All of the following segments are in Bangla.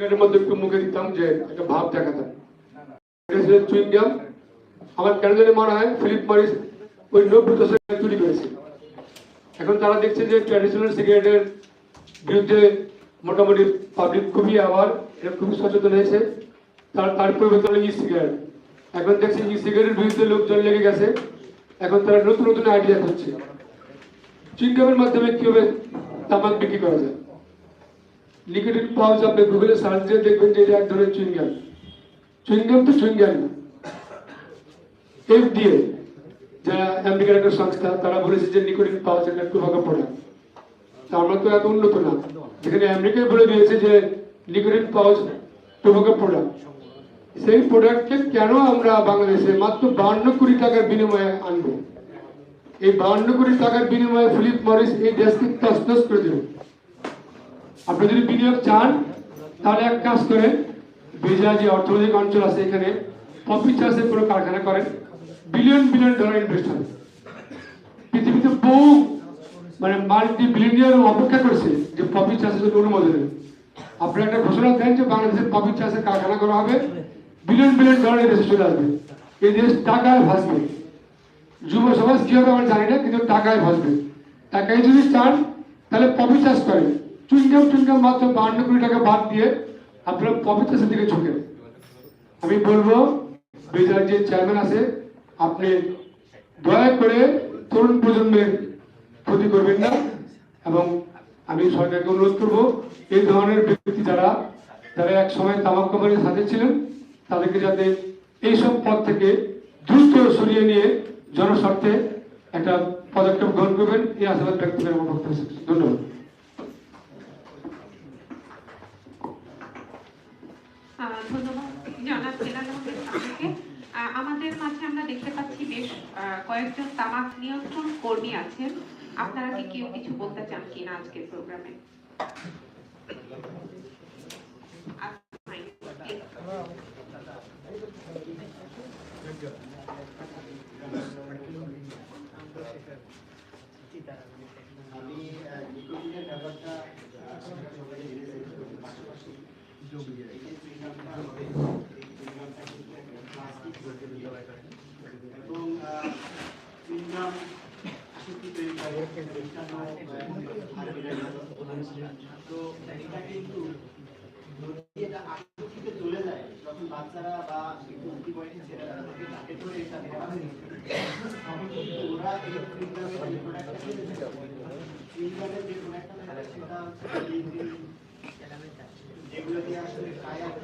সিগারেটের মধ্যে একটু মুখে দিতাম যে একটা ভাব দেখাতাম। চুইংগাম আমার কেন জানি মনে হয় ফিলিপ মরিস ওই নব্বই দশকে চুরি করেছে। এখন তারা দেখছে যে ট্র্যাডিশনাল সিগারেটের বিরুদ্ধে মোটামুটি পাবলিক খুবই আবার এটা খুবই সচেতন হয়েছে। তার তার পরিবর্তন ই সিগারেট এখন দেখছি ই সিগারেটের বিরুদ্ধে লোকজন লেগে গেছে। এখন তারা নতুন নতুন আইডিয়া করছে চুইংগামের মাধ্যমে কীভাবে তামাক বিক্রি করা যায়? নিকোটিন পাউচ আপনি গুগলে সার্চ দিয়ে দেখবেন যে এটা এক ধরনের চুইংগাম চুইংগাম তো চুইংগাম এফডিএ যারা আমেরিকার একটা সংস্থা তারা বলেছে যে নিকোটিন পাউচ একটা টোবাকো প্রোডাক্ট তা আমরা তো এত উন্নত না। যেখানে আমেরিকায় বলে দিয়েছে যে নিকোটিন পাউচ টোবাকো প্রোডাক্ট সেই প্রোডাক্টকে কেন আমরা বাংলাদেশে মাত্র বান্ন কোটি টাকার বিনিময়ে আনব? এই বান্ন কোটি টাকার বিনিময়ে ফিলিপ মরিস এই দেশকে তসতস করে দেবে আপনি যদি বিনিয়োগ চান, তাহলে এক কাজ করেন। বেজা যে অর্থনৈতিক অঞ্চল আছে এখানে পপি চাষের কোনো কারখানা করেন। বিলিয়ন বিলিয়ন ডলার ইনভেস্ট হবে পৃথিবীতে বহু মানে মাল্টি বিলিয়নিয়ার অপেক্ষা করছে যে পপি চাষের জন্য অনুমোদন আপনারা একটা ঘোষণা দেন যে বাংলাদেশের পপি চাষের কারখানা করা হবে বিলিয়ন বিলিয়ন ডলার দেশে চলে আসবে। এই দেশ টাকায় ভাসবে। যুব সমাজ কি হবে আমরা জানি না, কিন্তু টাকায় ভাসবে। টাকায় যদি চান, তাহলে পপি চাষ করেন। চুইংগাম চুইংগাম মাত্র বান্ন কোটি টাকা বাদ দিয়ে আপনারা চাষের দিকে ঝুঁকেন আমি বলব বেজার যে চেয়ারম্যান আছে, আপনি দয়া করে তরুণ প্রজন্মের ক্ষতি করবেন না এবং আমি সরকারকে অনুরোধ করব, এই ধরনের ব্যক্তি যারা যারা এক সময় তামাক কোম্পানির সাথে ছিলেন, তাদেরকে যাতে এইসব পদ থেকে দ্রুত সরিয়ে নিয়ে জনস্বার্থে একটা পদক্ষেপ গ্রহণ করবেন, এই আশাবাদ ব্যক্ত করে আমার ধন্যবাদ। ধন্যবাদ। আমাদের মাঝে আমরা দেখতে পাচ্ছি বেশ কয়েকজন তামাক নিয়ন্ত্রণ কর্মী আছেন। আপনারা কি কেউ কিছু বলতে চান কিনা আজকের প্রোগ্রামে? আমি তো এটা যায় যখন বাচ্চারা বা একটু উঠি বয়সী ছেলেরা ওরা এই যে প্রোডাক্টটা খেতে থাকে চুইংগামের যে প্রোডাক্টটা থাকে সেটা হচ্ছে এই- যেগুলো দিয়ে আসলে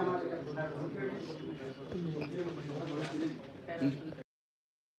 আমার এটা